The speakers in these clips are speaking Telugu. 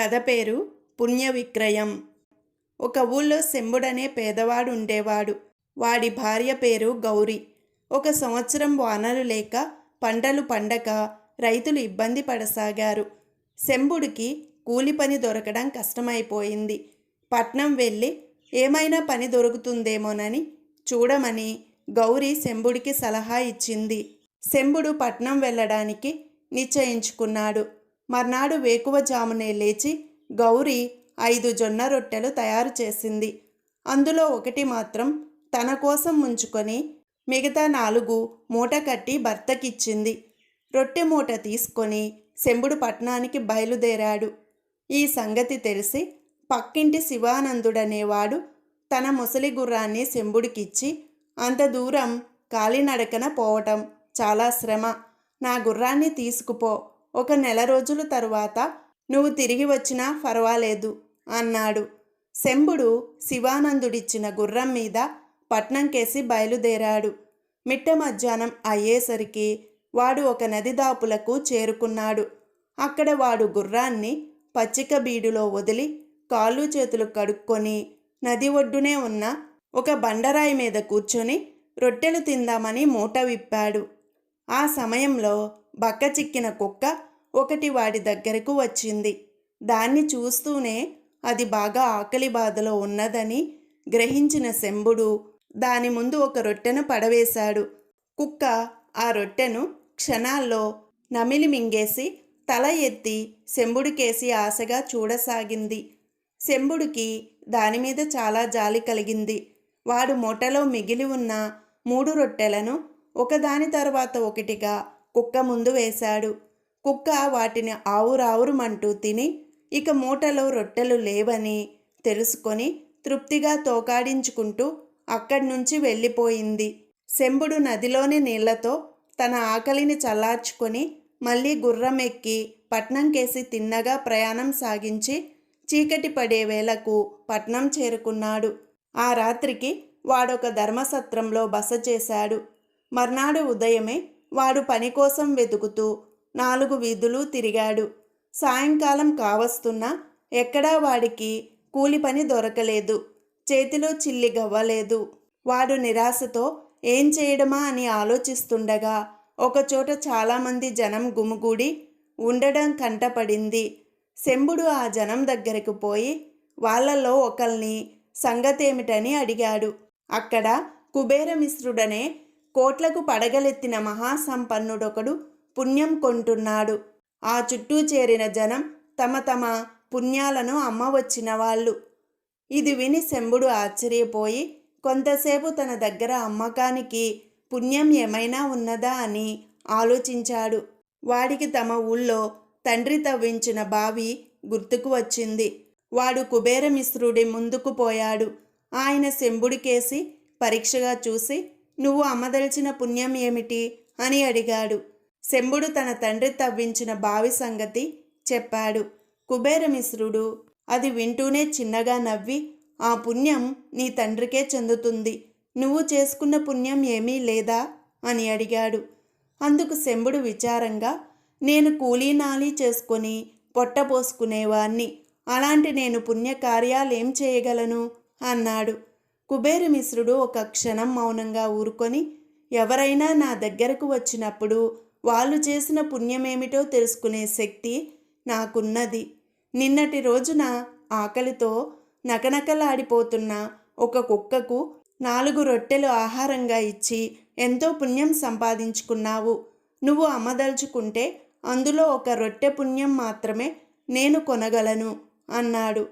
కథ పేరు పుణ్య విక్రయం ఒక ఊళ్ళో శంభుడనే పేదవాడు ఉండేవాడు వాడి భార్య పేరు గౌరి. ఒక సంవత్సరం వానలు లేక పంటలు పండక రైతులు ఇబ్బంది పడసాగారు. శంభుడికి కూలి పని దొరకడం కష్టమైపోయింది. పట్నం వెళ్ళి ఏమైనా పని దొరుకుతుందేమోనని చూడమని గౌరీ శంభుడికి సలహా ఇచ్చింది. శంభుడు పట్నం వెళ్ళడానికి నిశ్చయించుకున్నాడు. మర్నాడు వేకువజామునే లేచి గౌరి ఐదు జొన్న రొట్టెలు తయారు చేసింది. అందులో ఒకటి మాత్రం తన కోసం ఉంచుకొని మిగతా నాలుగు మూట కట్టి భర్తకిచ్చింది. రొట్టె మూట తీసుకొని శంభుడు పట్నానికి బయలుదేరాడు. ఈ సంగతి తెలిసి పక్కింటి శివానందుడనేవాడు తన ముసలి గుర్రాన్ని శంభుడికిచ్చి అంత దూరం కాలినడకన పోవటం చాలా శ్రమ. నా గుర్రాన్ని తీసుకుపో ఒక నెల రోజుల తరువాత నువ్వు తిరిగి వచ్చినా పర్వాలేదు అన్నాడు. శంభుడు శివానందుడిచ్చిన గుర్రం మీద పట్నంకేసి బయలుదేరాడు. మిట్ట మధ్యాహ్నం అయ్యేసరికి వాడు ఒక నది దాపులకు చేరుకున్నాడు. అక్కడ వాడు గుర్రాన్ని పచ్చిక బీడులో వదిలి కాళ్ళు చేతులు కడుక్కొని నది ఒడ్డునే ఉన్న ఒక బండరాయి మీద కూర్చొని రొట్టెలు తిందామని మూట విప్పాడు. ఆ సమయంలో బక్క చిక్కిన కుక్క ఒకటి వాడి దగ్గరకు వచ్చింది. దాన్ని చూస్తూనే అది బాగా ఆకలి బాధలో ఉన్నదని గ్రహించిన శంభుడు దాని ముందు ఒక రొట్టెను పడవేశాడు. కుక్క ఆ రొట్టెను క్షణాల్లో నమిలి మింగేసి తల ఎత్తి శంభుడికేసి ఆశగా చూడసాగింది. శంభుడికి దానిమీద చాలా జాలి కలిగింది. వాడు మూటలో మిగిలి ఉన్న మూడు రొట్టెలను ఒకదాని తర్వాత ఒకటిగా కుక్క ముందు వేశాడు. కుక్క వాటిని ఆవురావురుమంటూ తిని ఇక మూటలో రొట్టెలు లేవని తెలుసుకొని తృప్తిగా తోకాడించుకుంటూ అక్కడి నుంచి వెళ్ళిపోయింది. శంభుడు నదిలోని నీళ్ళతో తన ఆకలిని చల్లార్చుకొని మళ్ళీ గుర్రం ఎక్కి పట్నం కేసి తిన్నగా ప్రయాణం సాగించి చీకటి పడే వేళకు పట్నం చేరుకున్నాడు. ఆ రాత్రికి వాడొక ధర్మసత్రంలో బస చేశాడు. మర్నాడు ఉదయమే వాడు పని కోసం వెతుకుతూ నాలుగు వీధులు తిరిగాడు. సాయంకాలం కావస్తున్నా ఎక్కడా వాడికి కూలి పని దొరకలేదు. చేతిలో చిల్లి గవ్వలేదు. వాడు నిరాశతో ఏం చేయడమా అని ఆలోచిస్తుండగా ఒకచోట చాలామంది జనం గుమిగూడి ఉండడం కంటపడింది. శంభుడు ఆ జనం దగ్గరకు పోయి వాళ్ళలో ఒకల్ని సంగతేమిటని అడిగాడు. అక్కడ కుబేరమిశ్రుడనే కోట్లకు పడగలెత్తిన మహాసంపన్నుడొకడు పుణ్యం కొంటున్నాడు. ఆ చుట్టూ చేరిన జనం తమ తమ పుణ్యాలను అమ్మవచ్చిన వాళ్ళు. ఇది విని శంభుడు ఆశ్చర్యపోయి కొంతసేపు తన దగ్గర అమ్మకానికి పుణ్యం ఏమైనా ఉన్నదా అని ఆలోచించాడు. వాడికి తమ ఊళ్ళో తండ్రి తవ్వించిన బావి గుర్తుకు వచ్చింది. వాడు కుబేరమిశ్రుడి ముందుకు పోయాడు. ఆయన శంభుడికేసి పరీక్షగా చూసి నువ్వు అమ్మదలిచిన పుణ్యం ఏమిటి? అని అడిగాడు. శంభుడు తన తండ్రి తవ్వించిన బావి సంగతి చెప్పాడు. కుబేరమిశ్రుడు అది వింటూనే చిన్నగా నవ్వి ఆ పుణ్యం నీ తండ్రికే చెందుతుంది. నువ్వు చేసుకున్న పుణ్యం ఏమీ లేదా? అని అడిగాడు. అందుకు శంభుడు విచారంగా నేను కూలీనాలి చేసుకొని పొట్టపోసుకునేవాణ్ణి అలాంటి నేను పుణ్యకార్యాలేం చేయగలను? అన్నాడు. కుబేరమిశ్రుడు ఒక క్షణం మౌనంగా ఊరుకొని ఎవరైనా నా దగ్గరకు వచ్చినప్పుడు వాళ్ళు చేసిన పుణ్యమేమిటో తెలుసుకునే శక్తి నాకున్నది. నిన్నటి రోజున ఆకలితో నకనకలాడిపోతున్న ఒక కుక్కకు నాలుగు రొట్టెలు ఆహారంగా ఇచ్చి ఎంతో పుణ్యం సంపాదించుకున్నావు. నువ్వు అమ్మదలుచుకుంటే అందులో ఒక రొట్టె పుణ్యం మాత్రమే నేను కొనగలను అన్నాడు.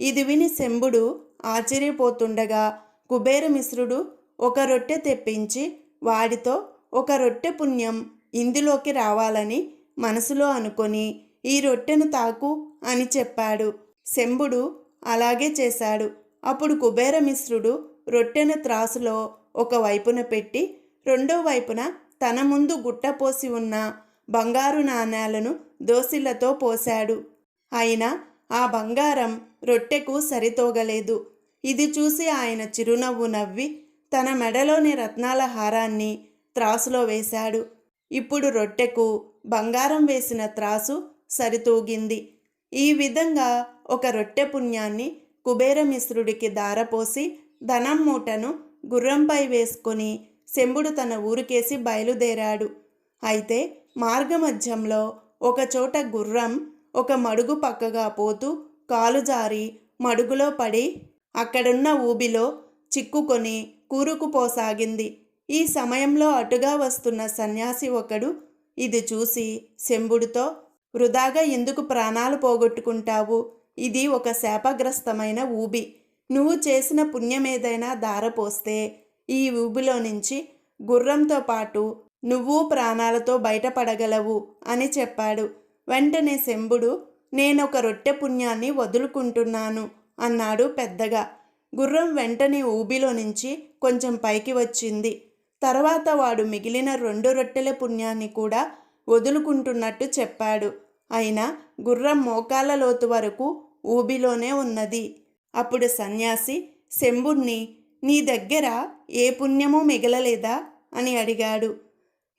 ఇది విని శంభుడు ఆశ్చర్యపోతుండగా కుబేరమిశ్రుడు ఒక రొట్టె తెప్పించి వాడితో ఒక రొట్టె పుణ్యం ఇందులోకి రావాలని మనసులో అనుకొని ఈ రొట్టెను తాకు అని చెప్పాడు. శంభుడు అలాగే చేశాడు. అప్పుడు కుబేరమిశ్రుడు రొట్టెను త్రాసులో ఒక వైపున పెట్టి రెండో వైపున తన ముందు గుట్టపోసి ఉన్న బంగారు నాణేలను దోసిళ్ళతో పోశాడు. అయినా ఆ బంగారం రొట్టెకు సరితోగలేదు. ఇది చూసి ఆయన చిరునవ్వు నవ్వి తన మెడలోని రత్నాల హారాన్ని త్రాసులో వేశాడు. ఇప్పుడు రొట్టెకు బంగారం వేసిన త్రాసు సరితూగింది. ఈ విధంగా ఒక రొట్టె పుణ్యాన్ని కుబేరమిశ్రుడికి దారపోసి ధనం మూటను గుర్రంపై వేసుకొని శంభుడు తన ఊరికేసి బయలుదేరాడు. అయితే మార్గమధ్యంలో ఒకచోట గుర్రం ఒక మడుగు పక్కగా పోతూ కాలు జారి మడుగులో పడి అక్కడున్న ఊబిలో చిక్కుకొని కూరుకుపోసాగింది. ఈ సమయంలో అటుగా వస్తున్న సన్యాసి ఒకడు ఇది చూసి శంభుడితో వృధాగా ఎందుకు ప్రాణాలు పోగొట్టుకుంటావు? ఇది ఒక శాపగ్రస్తమైన ఊబి. నువ్వు చేసిన పుణ్యమేదైనా దారపోస్తే ఈ ఊబిలో నుంచి గుర్రంతో పాటు నువ్వు ప్రాణాలతో బయటపడగలవు అని చెప్పాడు. వెంటనే శంభుడు నేనొక రొట్టె పుణ్యాన్ని వదులుకుంటున్నాను. అన్నాడు పెద్దగా. గుర్రం వెంటనే ఊబిలో నుంచి కొంచెం పైకి వచ్చింది. తర్వాత వాడు మిగిలిన రెండు రొట్టెల పుణ్యాన్ని కూడా వదులుకుంటున్నట్టు చెప్పాడు. అయినా గుర్రం మోకాల లోతు వరకు ఊబిలోనే ఉన్నది. అప్పుడు సన్యాసి శంభుణ్ణి నీ దగ్గర ఏ పుణ్యమూ మిగలలేదా? అని అడిగాడు.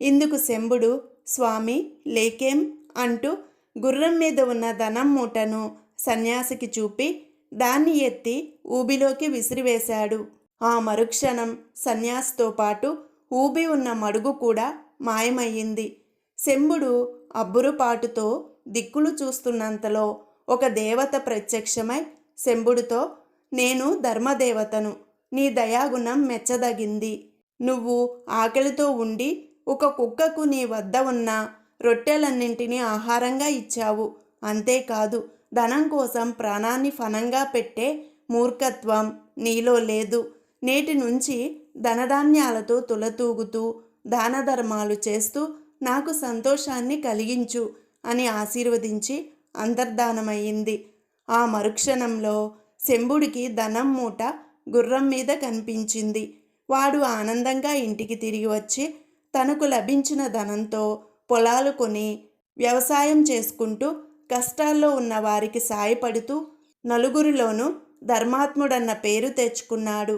ఇందుకు శంభుడు స్వామి లేకేం అంటూ గుర్రం మీద ఉన్న ధనం మూటను సన్యాసికి చూపి దాన్ని ఎత్తి ఊబిలోకి విసిరివేశాడు. ఆ మరుక్షణం సన్యాసితో పాటు ఊబి ఉన్న మడుగు కూడా మాయమయ్యింది. శంభుడు అబ్బురుపాటుతో దిక్కులు చూస్తున్నంతలో ఒక దేవత ప్రత్యక్షమై శంభుడితో నేను ధర్మదేవతను. నీ దయాగుణం మెచ్చదగింది. నువ్వు ఆకలితో ఉండి ఒక కుక్కకు నీ వద్ద ఉన్న రొట్టెలన్నింటినీ ఆహారంగా ఇచ్చావు. అంతేకాదు ధనం కోసం ప్రాణాన్ని ఫనంగా పెట్టే మూర్ఖత్వం నీలో లేదు. నేటి నుంచి ధనధాన్యాలతో తులతూగుతూ దాన ధర్మాలు చేస్తూ నాకు సంతోషాన్ని కలిగించు అని ఆశీర్వదించి అంతర్ధానమయ్యింది. ఆ మరుక్షణంలో శంభుడికి ధనం మూట గుర్రం మీద కనిపించింది. వాడు ఆనందంగా ఇంటికి తిరిగి వచ్చి తనకు లభించిన ధనంతో పొలాలు కొని వ్యవసాయం చేసుకుంటూ కష్టాల్లో ఉన్న వారికి సాయపడుతూ నలుగురిలోనూ ధర్మాత్ముడన్న పేరు తెచ్చుకున్నాడు.